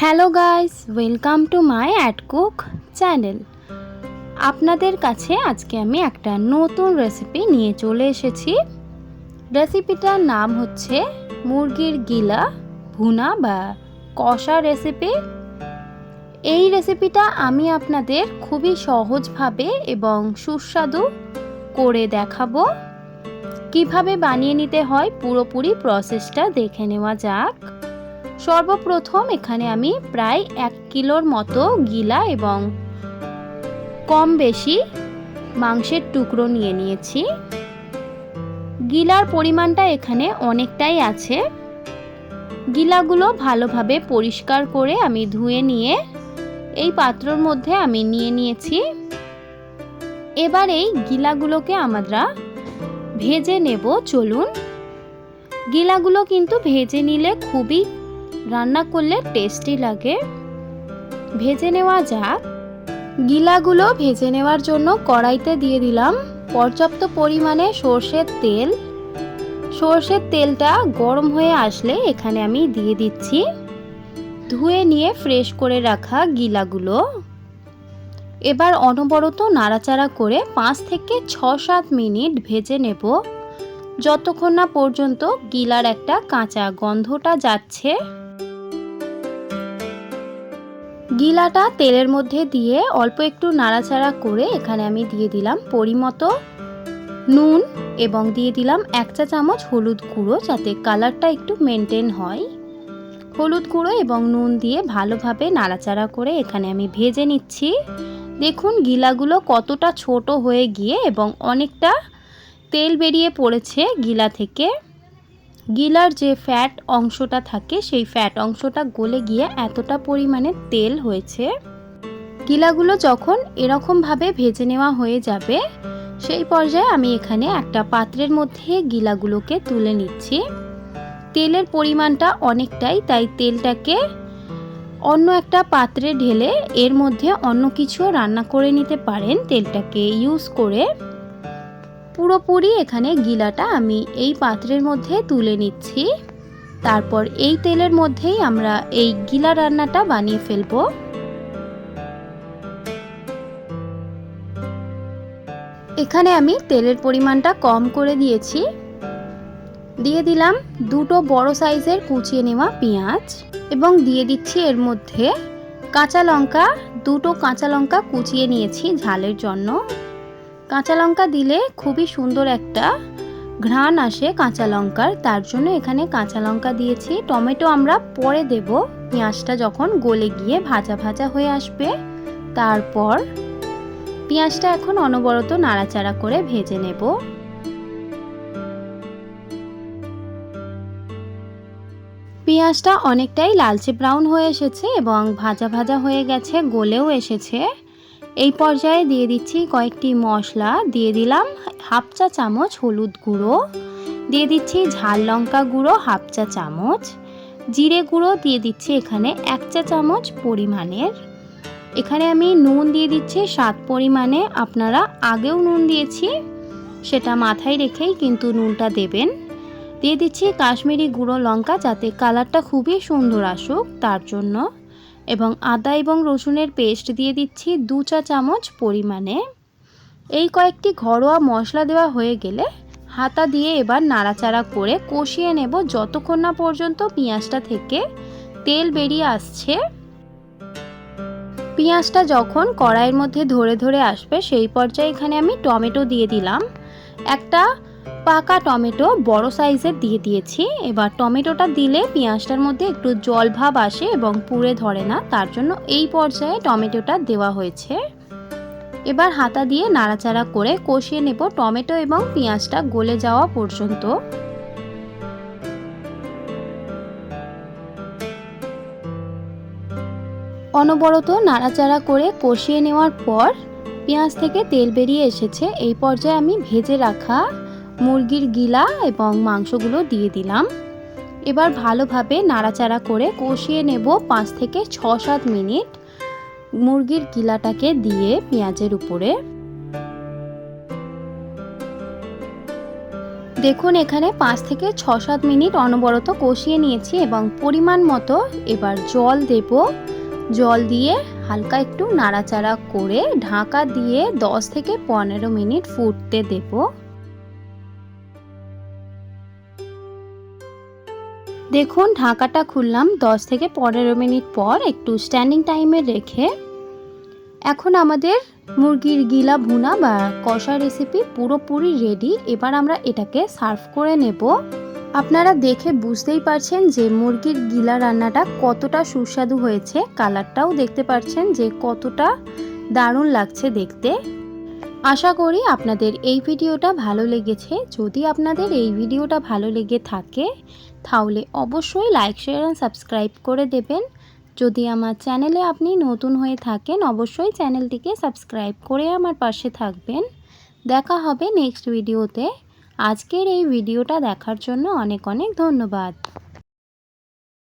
Hello guys, welcome to my ad cook channel. আপনাদের কাছে আজকে আমি একটা নতুন রেসিপি নিয়ে চলে এসেছি। রেসিপিটার নাম হচ্ছে মুরগির গিলা, ভুনা বা কষা রেসিপি। এই রেসিপিটা আমি আপনাদের খুবই সহজভাবে এবং সুস্বাদু করে দেখাবো। কীভাবে বানিয়ে নিতে হয় পুরোপুরি প্রসেসটা দেখে নেওয়া যাক। সর্বপ্রথম এখানে আমি প্রায় এক কিলোর মতো গিলা এবং কম বেশি মাংসের টুকরো নিয়ে নিয়েছি। গিলার পরিমাণটা এখানে অনেকটাই আছে। গিলাগুলো ভালোভাবে পরিষ্কার করে আমি ধুয়ে নিয়ে এই পাত্রর মধ্যে আমি নিয়ে নিয়েছি। এবার এই গিলাগুলোকে আমরা ভেজে নেব, চলুন। গিলাগুলো কিন্তু ভেজে নিলে খুবই রান্না করলে টেস্টি লাগে। ভেজে নেওয়া যাক। গিলাগুলো ভেজে নেওয়ার জন্য কড়াইতে দিয়ে দিলাম পর্যাপ্ত পরিমাণে সর্ষের তেল। সর্ষের তেলটা গরম হয়ে আসলে এখানে আমি দিয়ে দিচ্ছি। ধুয়ে নিয়ে ফ্রেশ করে রাখা গিলাগুলো। এবার অনবরত নাড়াচাড়া করে পাঁচ থেকে ছ সাত মিনিট ভেজে নেব। যতক্ষণ না পর্যন্ত গিলার একটা কাঁচা গন্ধটা যাচ্ছে। গিলাটা তেলের মধ্যে দিয়ে অল্প একটু নাড়াচাড়া করে এখানে আমি দিয়ে দিলাম পরিমতো নুন এবং দিয়ে দিলাম এক চা চামচ হলুদ গুঁড়ো যাতে কালারটা একটু মেনটেন হয়। হলুদ গুঁড়ো এবং নুন দিয়ে ভালোভাবে নাড়াচাড়া করে এখানে আমি ভেজে নিচ্ছি। দেখুন গিলাগুলো কতটা ছোট হয়ে গিয়ে এবং অনেকটা তেল বেরিয়ে পড়েছে গিলা থেকে। গিলার যে ফ্যাট অংশটা থাকে, সেই ফ্যাট অংশটা গলে গিয়ে এতটা পরিমাণে তেল হয়েছে। গিলাগুলো যখন এরকমভাবে ভেজে নেওয়া হয়ে যাবে, সেই পর্যায়ে আমি এখানে একটা পাত্রের মধ্যে গিলাগুলোকে তুলে নিচ্ছি। তেলের পরিমাণটা অনেকটাই, তাই তেলটাকে অন্য একটা পাত্রে ঢেলে এর মধ্যে অন্য কিছু রান্না করে নিতে পারেন তেলটাকে ইউজ করে। পুরোপুরি এখানে গিলাটা আমি এই পাত্রের মধ্যে তুলে নিচ্ছি। তারপর এই তেলের মধ্যেই আমরা এই গিলা রান্নাটা বানিয়ে ফেলব। এখানে আমি তেলের পরিমাণটা কম করে দিয়েছি। দিয়ে দিলাম দুটো বড় সাইজের কুচিয়ে নেওয়া পেঁয়াজ এবং দিয়ে দিচ্ছি এর মধ্যে কাঁচা লঙ্কা, দুটো কাঁচা লঙ্কা কুচিয়ে নিয়েছি ঝালের জন্য। কাঁচা লঙ্কা দিলে খুবই সুন্দর একটা ঘ্রাণ আসে কাঁচা লঙ্কার। তার জন্য এখানে কাঁচা লঙ্কা দিয়েছি। টমেটো আমরা পরে দেব। পেঁয়াজটা যখন গলে গিয়ে ভাজা ভাজা হয়ে আসবে, তারপর পেঁয়াজটা এখন অনবরত নাড়াচাড়া করে ভেজে নেব। পেঁয়াজটা অনেকটাই লালচে ব্রাউন হয়ে এসেছে এবং ভাজা ভাজা হয়ে গেছে, গলেও এসেছে। এই পর্যায়ে দিয়ে দিচ্ছি কয়েকটি মশলা। দিয়ে দিলাম হাফ চা চামচ হলুদ গুঁড়ো। দিয়ে দিচ্ছি ঝাল লঙ্কা গুঁড়ো হাফ চা চামচ। জিরে গুঁড়ো দিয়ে দিচ্ছি এখানে এক চা চামচ পরিমাণের। এখানে আমি নুন দিয়ে দিচ্ছি স্বাদ পরিমাণে। আপনারা আগেও নুন দিয়েছি, সেটা মাথায় রেখেই কিন্তু নুনটা দেবেন। দিয়ে দিচ্ছি কাশ্মীরি গুঁড়ো লঙ্কা যাতে কালারটা খুবই সুন্দর আসুক, তার জন্য। এবং আদা এবং রসুনের পেস্ট দিয়ে দিচ্ছি দু চা চামচ পরিমাণে। এই কয়েকটি ঘরোয়া মশলা দেওয়া হয়ে গেলে হাতা দিয়ে এবার নাড়াচাড়া করে কষিয়ে নেব যতক্ষণ না পর্যন্ত পেঁয়াজটা থেকে তেল বেরিয়ে আসছে। পেঁয়াজটা যখন কড়াইয়ের মধ্যে ধরে ধরে আসবে সেই পর্যায়ে এখানে আমি টমেটো দিয়ে দিলাম। একটা পাকা টমেটো বড় সাইজের দিয়ে দিয়েছি। এবার টমেটোটা দিলে পেঁয়াজটার মধ্যে একটু জল ভাব আসে এবং পুড়ে ধরে না, তার জন্য এই পর্যায়ে টমেটোটা দেওয়া হয়েছে। এবার হাতা দিয়ে নাড়াচাড়া করে কষিয়ে নেব টমেটো এবং পেঁয়াজটা গলে যাওয়া পর্যন্ত। অনবরত নাড়াচাড়া করে কষিয়ে নেওয়ার পর পেঁয়াজ থেকে তেল বেরিয়ে এসেছে। এই পর্যায়ে আমি ভেজে রাখা মুরগির গিলা এবং মাংসগুলো দিয়ে দিলাম। এবার ভালোভাবে নাড়াচাড়া করে কষিয়ে নেব পাঁচ থেকে ছ সাত মিনিট মুরগির গিলাটাকে দিয়ে পেঁয়াজের উপরে। দেখুন, এখানে পাঁচ থেকে ছ সাত মিনিট অনবরত কষিয়ে নিয়েছি এবং পরিমাণ মতো এবার জল দেব। জল দিয়ে হালকা একটু নাড়াচাড়া করে ঢাকা দিয়ে দশ থেকে পনেরো মিনিট ফুটতে দেব। দেখুন, ঢাকাটা খুললাম দশ থেকে পনেরো মিনিট পর, একটু স্ট্যান্ডিং টাইমে রেখে। এখন আমাদের মুরগির গিলা ভুনা বা কষা রেসিপি পুরোপুরি রেডি এবার আমরা এটাকে সার্ভ করে নেব। আপনারা দেখে বুঝতেই পারছেন যে মুরগির গিলা রান্নাটা কতটা সুস্বাদু হয়েছে। কালারটাও দেখতে পারছেন যে কতটা দারুণ লাগছে দেখতে। আশা করি আপনাদের এই ভিডিওটা ভালো লেগেছে। যদি আপনাদের এই ভিডিওটা ভালো লেগে থাকে, তাহলে অবশ্যই লাইক শেয়ার অ্যান্ড সাবস্ক্রাইব করে দেবেন। যদি আমার চ্যানেলে আপনি নতুন হয়ে থাকেন, অবশ্যই চ্যানেলটিকে সাবস্ক্রাইব করে আমার পাশে থাকবেন। দেখা হবে নেক্সট ভিডিওতে আজকের এই ভিডিওটা দেখার জন্য অনেক অনেক ধন্যবাদ।